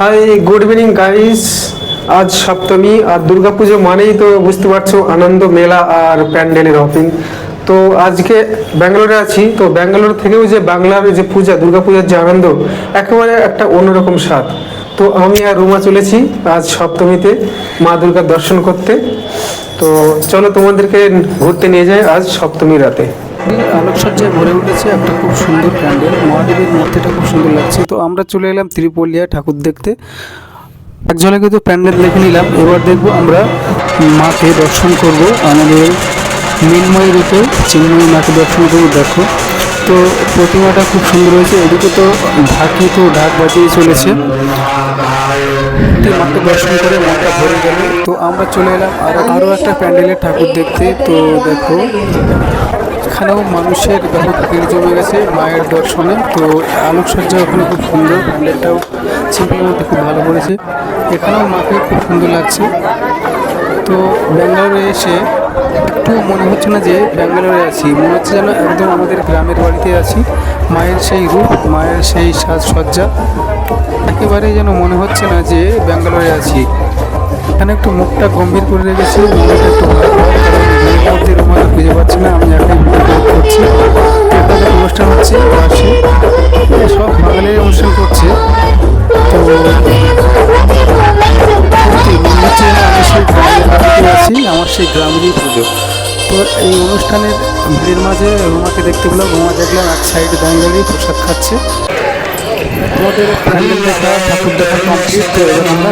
Hi good evening guys আজ সপ্তমী, আর দুর্গাপুজো মানেই তো বুঝতে পারছ আনন্দ মেলা আর প্যান্ডেলের ওপেন তো আজকে ব্যাঙ্গালোরে আছি, তো ব্যাঙ্গালোর থেকেও যে বাংলার যে পূজা, দুর্গাপূজার যে আনন্দ, একেবারে একটা অন্যরকম স্বাদ। তো আমি আর রুমা চলেছি আজ সপ্তমীতে মা দুর্গার দর্শন করতে। তো চলো তোমাদেরকে ঘুরতে নিয়ে যাই আজ সপ্তমী রাতে। আলোকসজ্জায় ভরে উঠেছে একটা খুব সুন্দর প্যান্ডেল। মহাদেবের মূর্তিটা খুব সুন্দর লাগছে। তো আমরা চলে এলাম ত্রিপলিয়া ঠাকুর দেখতে। এক তো প্যান্ডেল দেখে নিলাম। এবার দেখব আমরা মাকে দর্শন করব। আমাদের নীলময়ী রূপে, চিন্ময়ী মাকে দর্শন করব, দেখো। তো প্রতিমাটা খুব সুন্দর হয়েছে। এদিকে তো ঢাকি তো ঢাক বাজিয়ে চলেছে। মাকে দর্শন করে মনটা ভরে গেল। তো আমরা চলে এলাম আর আরও একটা প্যান্ডেলের ঠাকুর দেখতে। তো দেখো এখানেও মানুষের ব্যাপক ভিড় জমে গেছে মায়ের দর্শনে। তো আলোকসজ্জা ওখানে খুব সুন্দর, প্যান্ডেলটাও সিম্পলের মধ্যে খুব ভালো করেছে। এখানেও মাকে খুব সুন্দর লাগছে। তো ব্যাঙ্গালোরে এসে একটু মনে হচ্ছে না যে ব্যাঙ্গালোরে আছি। মনে হচ্ছে যেন একদম আমাদের গ্রামের বাড়িতে আছি। মায়ের সেই রূপ, মায়ের সেই সাজসজ্জা, একেবারে যেন মনে হচ্ছে না যে ব্যাঙ্গালোরে আছি। এখানে একটু মুখটা গম্ভীর করে রেখেছি মনটা একটু ভয় সেই গ্রামেরই পুজো। তো এই অনুষ্ঠানের ভিড়ের মাঝে রোমাকে দেখতে পেলাম। রোমা দেখলাম, এক সাইডে দাঁড়িয়ে প্রসাদ খাচ্ছে। আমাদের দেখা ঠাকুর দেখা কমপ্লিট। তো এবার আমরা